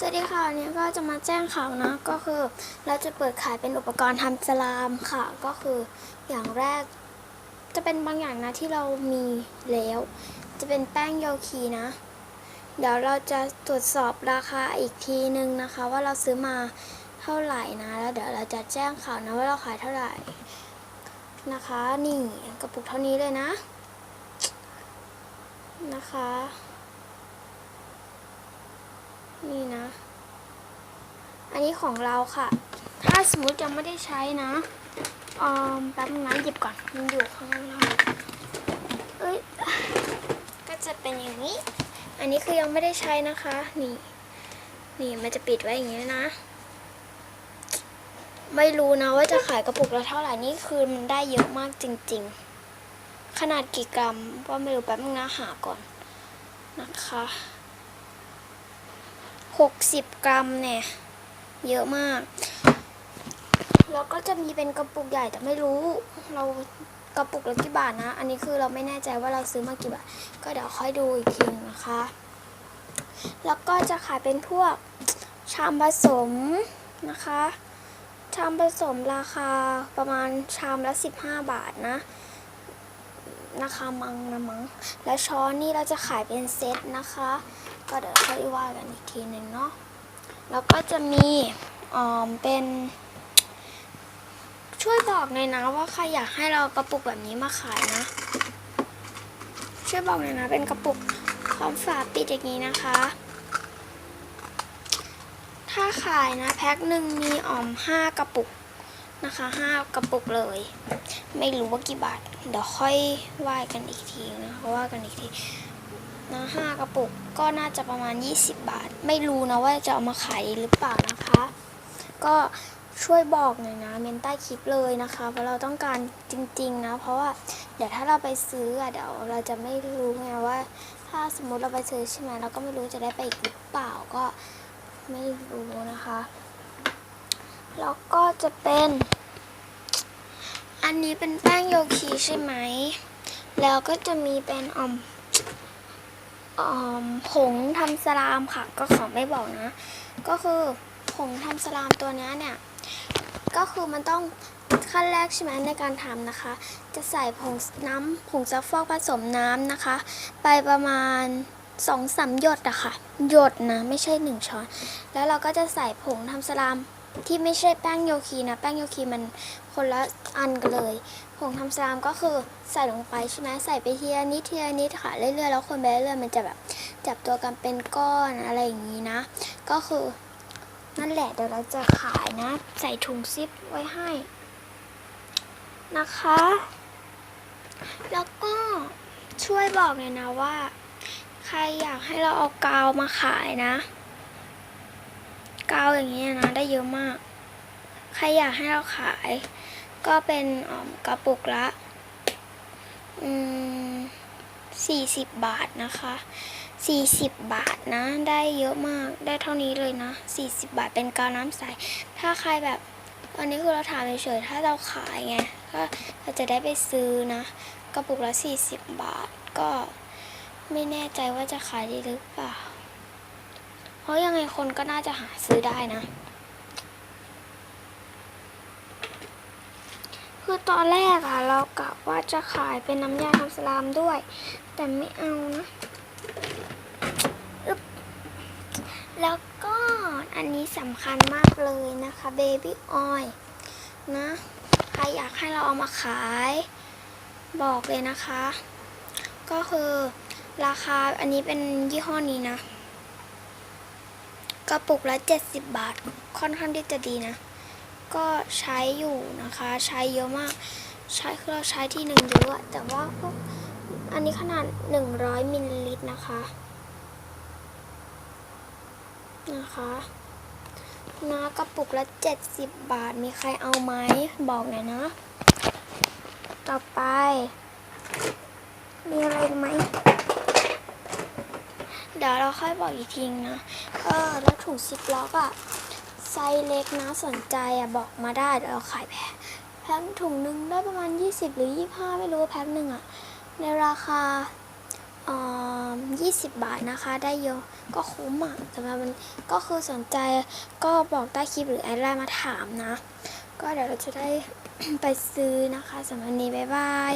สวัสดีค่ะวันนี้ก็จะมาแจ้งข่าวนะก็คือเราจะเปิดขายเป็นอุปกรณ์ทำสลามค่ะ ก็คืออย่างแรก จะเป็นบางอย่างนะที่เรามีแล้ว จะเป็นแป้งโยคีนะ เดี๋ยวเราจะตรวจสอบราคาอีกทีนึงนะคะ ว่าเราซื้อมาเท่าไหร่นะ แล้วเดี๋ยวเราจะแจ้งข่าวนะว่าเราขายเท่าไหร่นะคะ นี่กระปุกเท่านี้เลยนะ นะคะ นี่นะ อันนี้ของเราค่ะ ถ้าสมมติยังไม่ได้ใช้นะออมแป๊บนึงนะหยิบก่อนมันอยู่ข้างล่างเอ้ยก็จะเป็นอย่างนี้ อันนี้คือยังไม่ได้ใช้นะคะ นี่ นี่มันจะปิดไว้อย่างนี้นะ ไม่รู้นะว่าจะขายกระปุกละเท่าไหร่นี่คือมันได้เยอะมากจริง ๆ ขนาดกี่กรัมก็ไม่รู้แป๊บนึงนะหาก่อนนะคะ หกสิบกรัมเนี่ย เยอะมาก แล้วก็จะมีเป็นกระปุกใหญ่แต่ไม่รู้ เรากระปุกละกี่บาทนะ อันนี้คือเราไม่แน่ใจว่าเราซื้อมากี่บาท ก็เดี๋ยวค่อยดูอีกทีนะคะ แล้วก็จะขายเป็นพวกชามผสมนะคะ ชามผสมราคาประมาณชามละ 15 บาทนะ นะคะมังนะมัง แล้วช้อนนี่เราจะขายเป็นเซตนะคะ ก็เดี๋ยวค่อยว่ากันอีกทีหนึ่งเนาะแล้วก็จะมีอ่อเป็น ช่วยบอกหน่อยนะว่าใครอยากให้เรากระปุกแบบนี้มาขายนะ ช่วยบอกหน่อยนะเป็นกระปุกพร้อมฝาปิดอย่างนี้นะคะ ถ้าขายนะแพ็คหนึ่งมีอ่อมห้ากระปุกนะคะห้ากระปุกเลย ไม่รู้ว่ากี่บาท เดี๋ยวค่อยว่ากันอีกทีนะคะว่ากันอีกทีนะห้ากระปุกก็น่าจะประมาณ 20 บาท ไม่รู้นะว่าจะเอามาขายหรือเปล่านะคะ ก็ช่วยบอกหน่อยนะเมนใต้คลิปเลยนะคะเพราะเราต้องการจริงๆนะ เพราะว่าเดี๋ยวถ้าเราไปซื้ออะเดี๋ยวเราจะไม่รู้ไงว่า ถ้าสมมุติเราไปซื้อใช่ไหมเราก็ไม่รู้จะได้ไปอีกหรือเปล่าก็ไม่รู้นะคะ แล้วก็จะเป็น อันนี้เป็นแป้งโยคีใช่ไหม แล้วก็จะมีเป็นอมอมผงทำสลามค่ะ ก็ขอไม่บอกนะ ก็คือผงทำสลามตัวนี้เนี่ย ก็คือมันต้องขั้นแรกใช่ไหมในการทำนะคะ จะใส่ผงน้ำผงซักฟอกผสมน้ำนะคะ ไปประมาณสองสามหยดอะค่ะ หยดนะ ไม่ใช่หนึ่งช้อน แล้วเราก็จะใส่ผงทำสลาม ที่ไม่ใช่แป้งโยคีนะ แป้งโยคีมันคนละอันกันเลยผงทำสลามก็คือใส่ลงไปใช่ไหมใส่ไปทีละนิดทีละนิดค่ะเรื่อยๆแล้วคนไปเรื่อยๆมันจะแบบจับตัวกันเป็นก้อนอะไรอย่างนี้นะ ก็คือนั่นแหละเดี๋ยวเราจะขายนะ ใส่ถุงซิปไว้ให้ นะคะ แล้วก็ช่วยบอกหน่อยนะว่า ใครอยากให้เราเอากาวมาขายนะ กาวอย่างนี้ยนะได้เยอะมาก ใครอยากให้เราขาย ก็เป็นออกระปุกละอืมสี่สิบบาทนะคะสี่สิบบาทนะ ได้เยอะมากได้เท่านี้เลยนะสี่สิบบาทเป็นกาวน้ำใส ถ้าใครแบบอันนี้คือเราถามเฉยๆถ้าเราขายไงก็เราจะได้ไปซื้อนะกระปุกละสี่สิบบาทก็ไม่แน่ใจว่าจะขายดีหรือเปล่า เพราะยังไงคนก็น่าจะหาซื้อได้นะ คือตอนแรกอะเรากะว่าจะขายเป็นน้ำยาทำสลามด้วย แต่ไม่เอานะอึบแล้วก็อันนี้สำคัญมากเลยนะคะเบบี้ออยนะ ใครอยากให้เราเอามาขายบอกเลยนะคะ ก็คือราคาอันนี้เป็นยี่ห้อนี้นะ กระปุกละ 70 บาท ค่อนข้างที่จะดีนะ ก็ใช้อยู่นะคะ ใช้เยอะมาก ใช้คือเราใช้ที่หนึ่งเยอะแต่ว่าพวกอันนี้ขนาด 100มิลลิลิตรนะคะ นะคะนะกระปุกละ 70 บาท มีใครเอาไหมบอกหน่อยนะ ต่อไป มีอะไรไหม เดี๋ยวเราค่อยบอกอีกทีนะ เออ แล้วถุงซิปล็อกอะไซส์เล็กนะสนใจอะบอกมาได้เดี๋ยวเราขายแพ็คแพ็คถุงหนึ่งได้ประมาณ 20 หรือ 25 ไม่รู้แพ็คหนึ่งอะในราคาอ่อยี่สิบบาทนะคะ ได้เยอะก็คุ้มอะสำหรับมันก็คือสนใจก็บอกใต้คลิปหรือแอไลน์มาถามนะ ก็เดี๋ยวเราจะได้ไปซื้อนะคะสำหรับนนี้ บ๊ายบาย